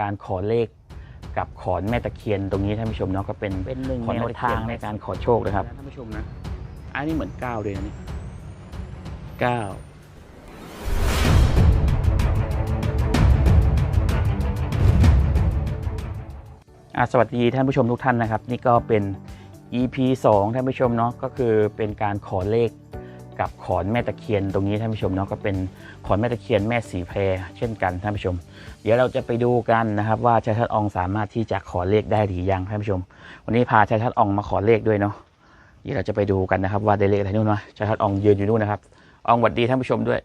การขอเลขกับขอนแม่ตะเคียนตรงนี้ท่านผู้ชมเนาะก็เป็นเป็นหนึ่งขอแนแนววทาทางงในในกาการรขอโชคนะครับ ท่านผู้ชมนะ อันนี้เหมือนก้าวเลยนะนี่เก้าอะสวัสดีท่านผู้ชมทุกท่านนะครับ นี่ก็เป็น EP 2 ท่านผู้ชมเนาะก็คือเป็นการขอเลข กับขอนแม่ตะเคียนตรงนี้ท่านผู้ชมเนาะก็เป็นขอนแม่ตะเคียนแม่สีแพรเช่นกันท่านผู้ชม เดี๋ยวเราจะไปดูกันนะครับว่าชายทัดอองสามารถที่จะขอเลขได้หรือยังท่านผู้ชม วันนี้พาชายทัดอองมาขอเลขด้วยเนาะเดี๋ยวเราจะไปดูกันนะครับว่าได้เลขอะไรนู่นนะชายทัดอองยืนอยู่นู่นนะครับอองหวัดดีท่านผู้ชมด้วย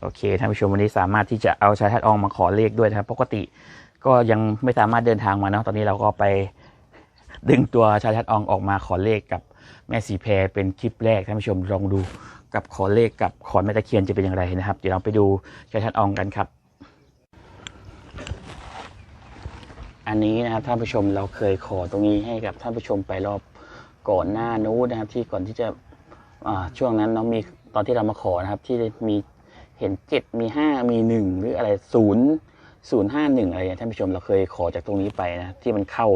โอเคท่านผู้ชมวันนี้สามารถที่จะเอาชายทัดอองมาขอเลขด้วยนะครับปกติก็ยังไม่สามารถเดินทางมาเนาะตอนนี้เราก็ไปดึงตัวชายทัดอองออกมาขอเลขกับ แม่สีแพรเป็นคลิปแรกท่านผู้ชมลองดูกับขอเลขกับขอนแม่ตะเคียนจะเป็นอย่างไรนะครับ เดี๋ยวเราไปดูชายทัดอองกันครับ อันนี้นะครับท่านผู้ชมเราเคยขอตรงนี้ให้กับท่านผู้ชมไปรอบก่อนหน้านู้นนะครับ ที่ก่อนที่จะช่วงนั้นเนาะมีตอนที่เรามาขอนะครับ ที่มีเห็นเจ็ดมีห้ามีหนึ่งหรืออะไรศูนย์ศูนย์ห้าหนึ่งอะไรอย่างนี้ท่านผู้ชมเราเคยขอจากตรงนี้ไปนะที่มันเข้า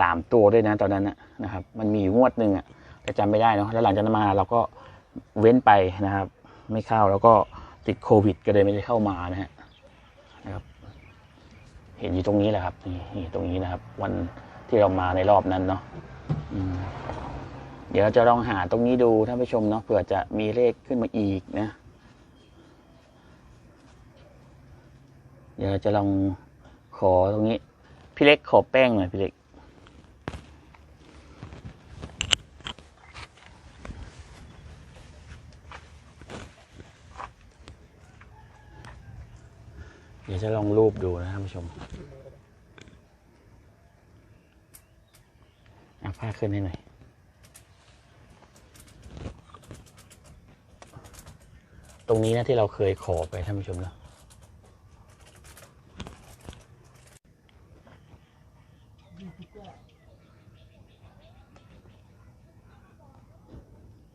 สามตัวด้วยนะตอนนั้นนะครับ มันมีงวดหนึ่งอะแต่จำไม่ได้เนาะแล้วหลังจากนั้นมาเราก็เว้นไปนะครับ ไม่เข้าแล้วก็ติดโควิด ก็เลยไม่ได้เข้ามานะฮะนะครับ เห็นอยู่ตรงนี้แหละครับนี่ตรงนี้นะครับ วันที่เรามาในรอบนั้นเนาะเดี๋ยวเราจะลองหาตรงนี้ดูท่านผู้ชมเนาะเผื่อจะมีเลขขึ้นมาอีกนะ เดี๋ยวเราจะลองขอตรงนี้ พี่เล็กขอแป้งหน่อยพี่เล็ก ดี๋ยวจะลองรูปดูนะท่านผู้ชมเอาผ้าขึ้นให้หน่อยตรงนี้นะที่เราเคยขอไปท่านผู้ชมนะ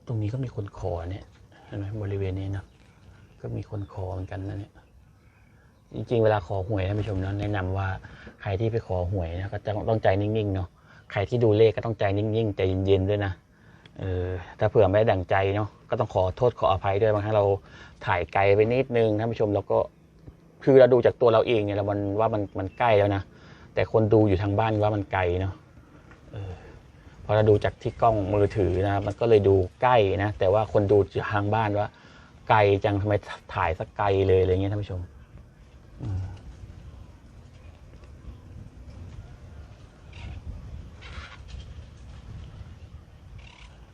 ตรงนี้ก็มีคนขอเนี่ยเห็นไหมบริเวณนี้เนะก็มีคนขอเหมือนกันนะเนี่ย จริงๆ เวลาขอหวยท่านผู้ชมเนาะแนะนำว่าใครที่ไปขอหวยนะก็จะต้องใจนิ่งๆเนาะใครที่ดูเลขก็ต้องใจนิ่งๆใจเย็นๆด้วยนะเออถ้าเผื่อไม่ดั่งใจเนาะก็ต้องขอโทษขออภัยด้วยบางครั้งเราถ่ายไกลไปนิดนึงท่านผู้ชมเราก็คือเราดูจากตัวเราเองเนี่ยเรามันว่ามันมันใกล้แล้วนะแต่คนดูอยู่ทางบ้านว่ามันไกลเนาะเออพอเราดูจากที่กล้องมือถือนะมันก็เลยดูใกล้นะแต่ว่าคนดูทางบ้านว่า ไกลจังทำไมถ่ายสักไกลเลยอะไรเงี้ยท่านผู้ชม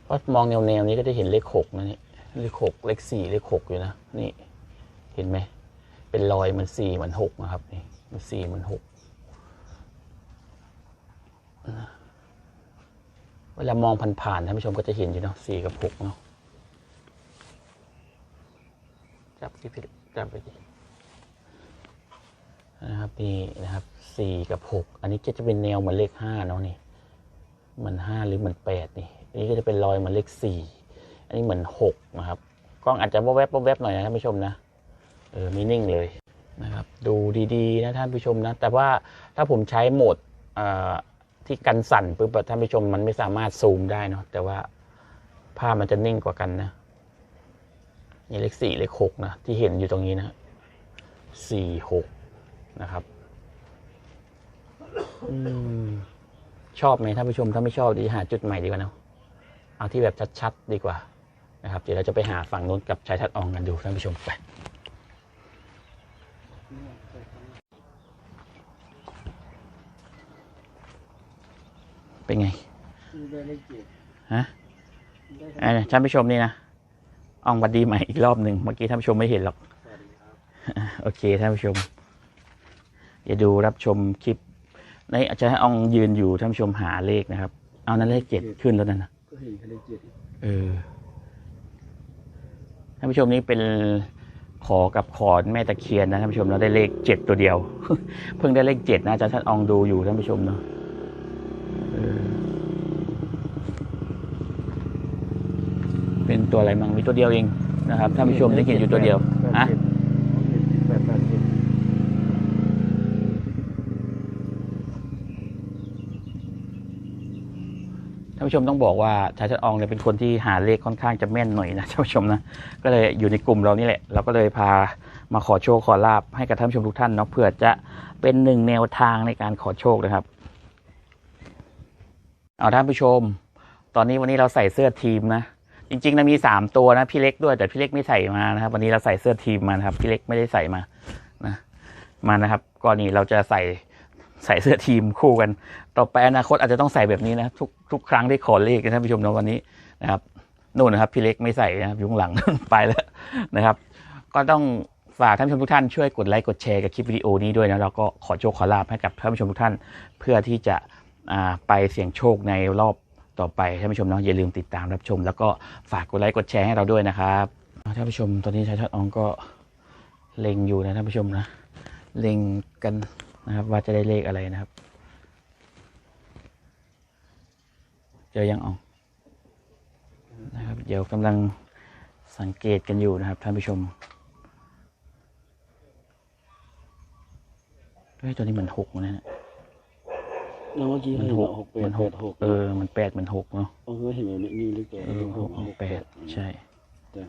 เพราะมองแนวแนวๆนี้ก็จะเห็นเลขหกนะนี่เลขหกเลขสี่เลขหกอยู่นะนี่ เห็นไหมเป็นรอยมันสี่เหมันหกนะครับนี่มันสี่เหมันหกเวลามองผ่านๆท่านผู้ชมก็จะเห็นอยู่เนาะสี่กับหกเนาะจับที่พี่จับไปดิ นะครับนี่นะครับสี่กับหกอันนี้ก็จะเป็นแนวเหมือนเลขห้าเนาะนี่เหมือนห้าหรือเหมือนแปดนี่อันนี้ก็จะเป็นรอยเหมือนเลขสี่อันนี้เหมือนหกนะครับกล้องอาจจะวบแวบวบแวบหน่อยนะท่านผู้ชมนะเออม่นิ่งเลยนะครับดูดีๆนะท่านผู้ชมนะแต่ว่าถ้าผมใช้โหมดที่กันสั่นปุ๊บท่านผู้ชมมันไม่สามารถซูมได้เนาะแต่ว่าภาพมันจะนิ่งกว่ากันนะนี่เลขสี่เลขหกนะที่เห็นอยู่ตรงนี้นะสี่หก นะครับอชอบไหมท่านผู้ชมถ้าไม่ชอบดีหาจุดใหม่ดีกว่าเนาะเอาที่แบบชัดๆดีกว่านะครับ เดี๋ยวเราจะไปหาฝั่งนู้นกับชายทัดอองกันดูท่านผู้ชมไปเป็นไงฮะได้อ่าท่านผู้ชมนี่นะอองวัดดีใหม่อีกรอบหนึ่งเมื่อกี้ท่านผู้ชมไม่เห็นหรอกรโอเคท่านผู้ชม อย่าดูรับชมคลิปในอาจารย์อองยืนอยู่ท่านผู้ชมหาเลขนะครับ เอานั้นเลขเจ็ดขึ้นแล้วนั่นนะก็เห็นแค่เลขเจ็ดเออท่านผู้ชมนี่เป็นขอกับขอนแม่ตะเคียนนะท่านผู้ชมเราได้เลขเจ็ดตัวเดียว เพิ่งได้เลขเจ็ดนะอาจารย์ท่านอองดูอยู่ท่านผู้ชมเนาะเออเป็นตัวอะไรมั่งมีตัวเดียวเองนะครับท่านผู้ชมได้เห็นอยู่ตัวเดียวแปดอะ เจ็ดแปดแปดเจ็ดาน ผู้ชมต้องบอกว่าชายชัดอองเนี่ยเป็นคนที่หาเลขค่อนข้างจะแม่นหน่อยนะท่านผู้ชมนะก็เลยอยู่ในกลุ่มเรานี่แหละ เราก็เลยพามาขอโชคขอลาบให้กับท่านผู้ชมทุกท่านเนาะเพื่อจะเป็นหนึ่งแนวทางในการขอโชคนะครับ เอาท่านผู้ชม ตอนนี้วันนี้เราใส่เสื้อทีมนะจริงๆนะมีสามตัวนะพี่เล็กด้วยแต่พี่เล็กไม่ใส่มานะครับ วันนี้เราใส่เสื้อทีมมานะครับ พี่เล็กไม่ได้ใส่มานะมานะครับก่อนนี้เราจะใส่ ใส่เสื้อทีมคู่กัน ต่อไปอนาคตอาจจะต้องใส่แบบนี้นะทุกทุกครั้งที่ขอเลขนะท่านผู้ชมเนะวันนี้นะครับนู่นนะครับพี่เล็กไม่ใส่นะครับยุงหลังไปแล้วนะครับ ก็ต้องฝากท่านผู้ชมทุกท่านช่วยกดไลค์กดแชร์กับคลิปวิดีโอนี้ด้วยนะแล้วก็ขอโชคขอลาบให้กับท่านผู้ชมทุกท่าน เพื่อที่จะไปเสี่ยงโชคในรอบต่อไปท่านผู้ชมเนาะอย่าลืมติดตามรับชม แล้วก็ฝากกดไลค์กดแชร์ให้เราด้วยนะครับท่านผู้ชมตอนนี้ชายชัดอองก็เล็งอยู่นะท่านผู้ชมนะเล็งกัน นะครับ ว่าจะได้เลขอะไรนะครับ เจอยังอองนะครับ เดี๋ยวกำลังสังเกตกันอยู่นะครับท่านผู้ชมเฮ้ยตัวนี้เหมือนหกนะเนี่ยแล้วเมื่อกี้มันเห็นหกหกแปมัดนแปหกดหกเออ มันแปดมันหกเนาะเออเห็นแบบนี้หรือแปดเออหกหกแปดใช่จ้ะ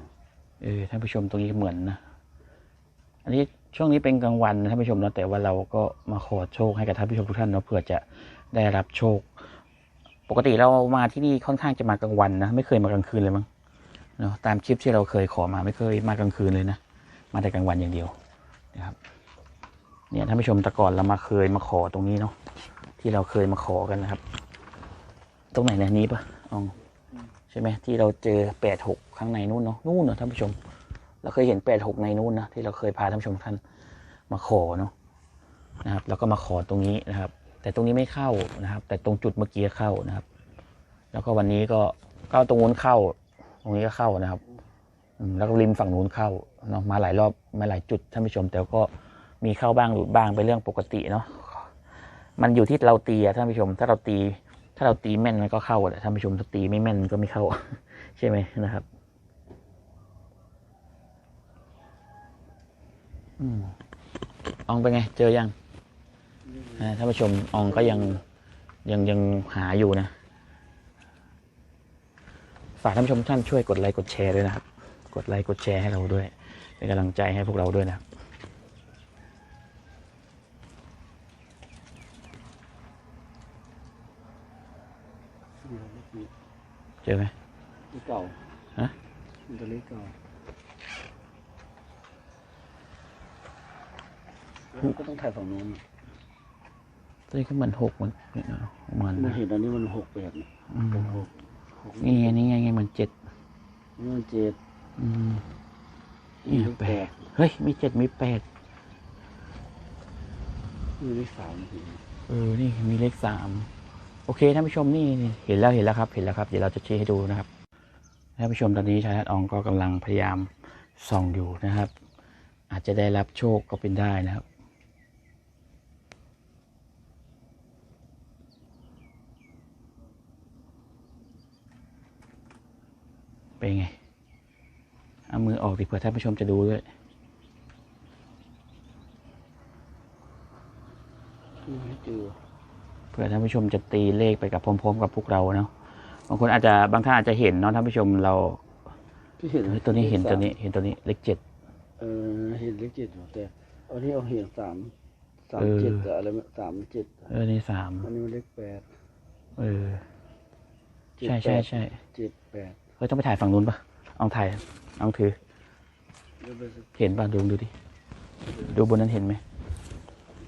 เออท่านผู้ชมตรงนี้เหมือนนะ อันนี้ ช่วงนี้เป็นกลางวันนะท่านผู้ชมเนาะแต่ว่าเราก็มาขอโชคให้กับท่านผู้ชมทุกท่านเนาะเพื่อจะได้รับโชค ปกติเรามาที่นี่ค่อนข้างจะมากลางวันนะไม่เคยมากลางคืนเลยมั้งเนาะตามคลิปที่เราเคยขอมาไม่เคยมากลางคืนเลยนะมาแต่กลางวันอย่างเดียวนะครับเนี่ยท่านผู้ชมแต่ก่อนเรามาเคยมาขอตรงนี้เนาะที่เราเคยมาขอกันนะครับ ตรงไหนเนี่ยนี้ปะอ๋อใช่ไหมที่เราเจอแปดหกข้างในนู่นเนาะนู่นเนาะท่านผู้ชม เราเคยเห็นแปดหกในนู่นนะที่เราเคยพาท่านชมท่านมาขอเนาะนะครับแล้วก็มาขอตรงนี้นะครับ แต่ตรงนี้ไม่เข้านะครับ แต่ตรงจุดเมื่อกี้เข้านะครับ แล้วก็วันนี้ก็ก็ตรงนู้นเข้า ตรงนี้ก็เข้านะครับแล้วก็ริมฝั่งนู้นเข้าเนาะมาหลายรอบมาหลายจุดท่านผู้ชม แต่ก็มีเข้าบ้างหลุดบ้างเป็นเรื่องปกติเนาะมันอยู่ที่เราตีอะท่านผู้ชม ถ้าเราตี ถ้าเราตีแม่นมันก็เข้าแหละท่านผู้ชมถ้าตีไม่แม่นมันก็ไม่เข้า ใช่ไหมนะครับ อืมอองเป็นไง เจอยังอ่าท่านผู้ชมอองก็ยังยังยังหาอยู่นะ ฝากท่านผู้ชมทุกท่านช่วยกดไลค์กดแชร์ด้วยนะครับ กดไลค์กดแชร์ให้เราด้วย เป็นกำลังใจให้พวกเราด้วยนะครับเจอไหมนี่เก่าฮะมันตัวเล็กเก่าแล้ว ก็ต้องถ่ายฝั่งนู้นตัวนี้ก็เหมือนหกเหมือนเหมือนมันนะเห็นอันนี้มันหกแปดเนี่ยอืมเป็นหกหกนี่อันนี้ไงไงเหมือนเจ็ดนี่มันเจ็ดอืมนี่นี่เลขแปแปดดเฮ้ย มีเจ็ดมีแปดนี่เลขสามเออ นี่มีเลขสามโอเคท่านผู้ชมนี่นี่เห็นแล้วเห็นแล้วครับ เห็นแล้วครับ เดี๋ยวเราจะชี้ให้ดูนะครับท่านผู้ชมตอนนี้ชายทัดอองก็กำลังพยายามส่องอยู่นะครับ อาจจะได้รับโชคก็เป็นได้นะครับ เป็นไง เอามือออกดิเผื่อท่านผู้ชมจะดูด้วยไม่เจอเผื่อท่านผู้ชมจะตีเลขไปกับพร้อม ๆ กับพวกเราเนาะบางคนอาจจะบางท่านอาจจะเห็นเนาะท่านผู้ชมเราที่เห็นเฮ้ยตัวนี้เห็นตัวนี้ เห็นตัวนี้เลขเจ็ดเออเห็นเลขเจ็ดอยู่แต่อันนี้เอาเห็นสามสามเออเจ็ดแต่อะไรสามเจ็ดเออนี่สามอันนี้มันเลขแปดเออเจ็ดใช่ใช่แปดใช่เจ็ดแปด เฮ้ยต้องไปถ่ายฝั่งนู้นปะเอาถ่ายเอาถือเดี๋ยวไปสักเห็นป่ะดูดูดิ ดูบนนั้นเห็นไหม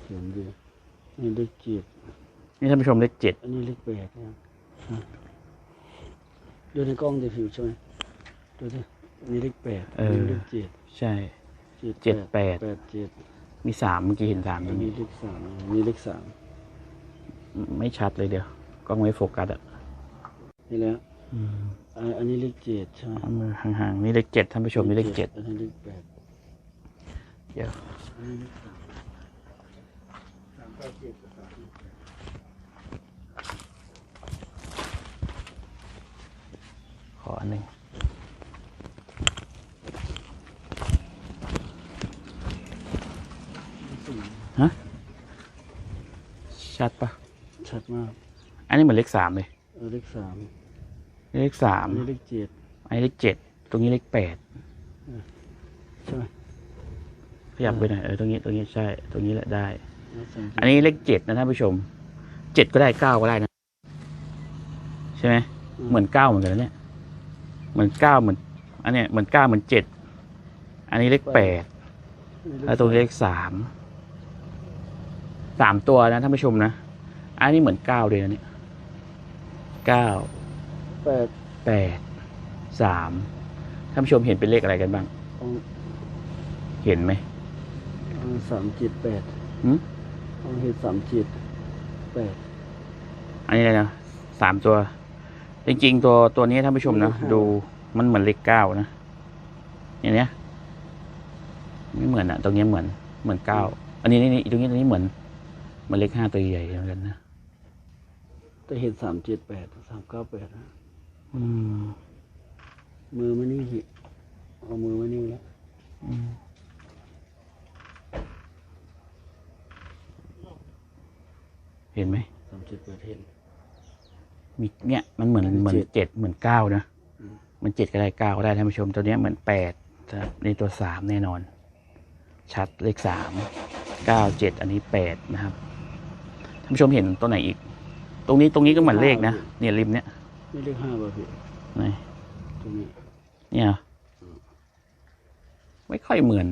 เห็นดูนี่เลขเจ็ดนี่ท่านผู้ชมเลขเจ็ดอันนี้เลขแปดเนี่ยฮะดูในกล้องจะผิวใช่ไหมดูสิอันนี้เลขแปดเออนนี้เลขเจ็ดใช่เจ็ดแปดแปดเจ็ดมีสามเมื่อกี้เห็นสามตอัรนงนี้นี้เลขสามอันนี้เลขสามไม่ชัดเลยเดี๋ยวกล้องไม่โฟกัสอะนี่แล้ว อืมอันอันนี้เลขเจ็ดใช่ไหมเอามือห่างๆนี่เลขเจ็ดท่านผู้ชมนี่เลขเจ็ดอันนี้เลขแปดเดี๋ยวอันนี้เลขสามสามแปดเจ็ดกับสามแปดขออันหนึ่งชัดปะชัดมาก อันนี้เหมือนเลขสามเลย เออเลขสาม เลขสาอัมนนี้เลขเจ็ดอันนี้เลขเจ็ดตรงนี้เลขแปดใช่ไหมขยับไปหน่อยเออตรงนี้ตรงนี้ใช่ ตรงนี้แหละได้แล้วสามอันนี้เลขเจ็ดนะท่านผู้ชมเจ็ดก็ได้เก้าก็ได้นะ ใช่ไหมเหมือนเก้าเหมือนกันนะเนี่ยเหมือนเก้าเหมือน อันเนี้ยเหมือนเก้าเหมือนเจ็ดอันนี้เลขแปดแล้วตรงนี้เลขสามสามตัวนะท่านผู้ชมนะ อันนี้เหมือนเก้าเลยนะเนี่ยเก้า แปดแปดสามท่านผู้ชมเห็นเป็นเลขอะไรกันบ้าง ของเห็นไหมของสามเจ็ดแปดหืมของเห็ดสามเจ็ดแปด อันนี้อะไรนะสามตัว จริงๆ ตัวตัวนี้ท่านผู้ชมนะเลขห้า ดูมันเหมือนเลขเก้านะอย่างเนี้ยไม่เหมือนอะตรงเนี้ยเหมือนเหมือนเก้าอันนี้นี่นี่ตรงนี้ตรงนี้เหมือนเหมือนเลขห้าตัวใหญ่เหมือนกันนะ แต่เห็ดสามเจ็ดแปดสามเก้าแปดนะอื มมือมานี่สิเอามือมานี่แล้วอืมเห็นไหมสามเจ็ดแปดเห็นมีเนี่ยมันเหมือนเหมืเหมืออนนเจ็เจ็ดดเหมือนเก้านะอืมมันเจ็ดก็ได้เก้าก็ได้ท่านผู้ชมตัวเนี้ยเหมือนแปดนะครับในตัวสามแน่นอน ชัดเลขสามเก้าเจ็ดอันนี้แปดนะครับท่านผู้ชมเห็นตัวไหนอีก ตรงนี้ตรงนี้ก็เหมือนเลขนะเนี่ยริมเนี้ย นี่เลขห้าป่ะพี่นี่ตรงนี้เนี่ยเหรอไม่ค่อยเหมือน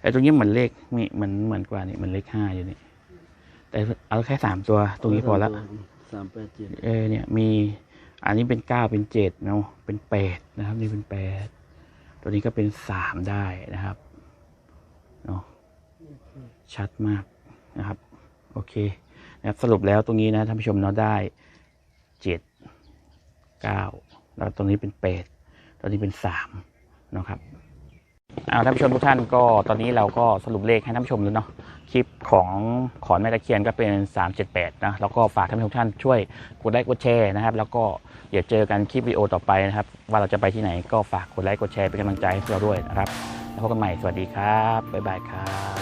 แต่ตรงนี้เหมือนเลขนี่มันเหมือนกว่านี่มันเลขห้าอยู่นี่แต่เอาแค่สามตัว ตรงนี้พอละสามแปดเจ็ดเออเนี่ยมี อันนี้เป็นเก้าเป็นเจ็ดเนาะเป็นแปดนะครับ นี่เป็นแปดตัวนี้ก็เป็นสามได้นะครับเนาะชัดมากนะครับ โอเคนะครับสรุปแล้วตรงนี้นะท่านผู้ชมเนาะได้เจ็ด เก้าแล้วตรงนี้เป็นแปดตัวนี้เป็นสามนะครับเอาท่านผู้ชมทุกท่านก็ตอนนี้เราก็สรุปเลขให้ท่านผู้ชมแล้วเนาะคลิปของขอนแม่ตะเคียนก็เป็น 378นะแล้วก็ฝากท่านผู้ชมทุกท่านช่วยกดไลค์กดแชร์นะครับ แล้วก็เดี๋ยวเจอกันคลิปวิดีโอต่อไปนะครับ ว่าเราจะไปที่ไหนก็ฝากกดไลค์กดแชร์เป็นกำลังใจให้เราด้วยนะครับแล้วพบกันใหม่สวัสดีครับบ๊ายบายครับ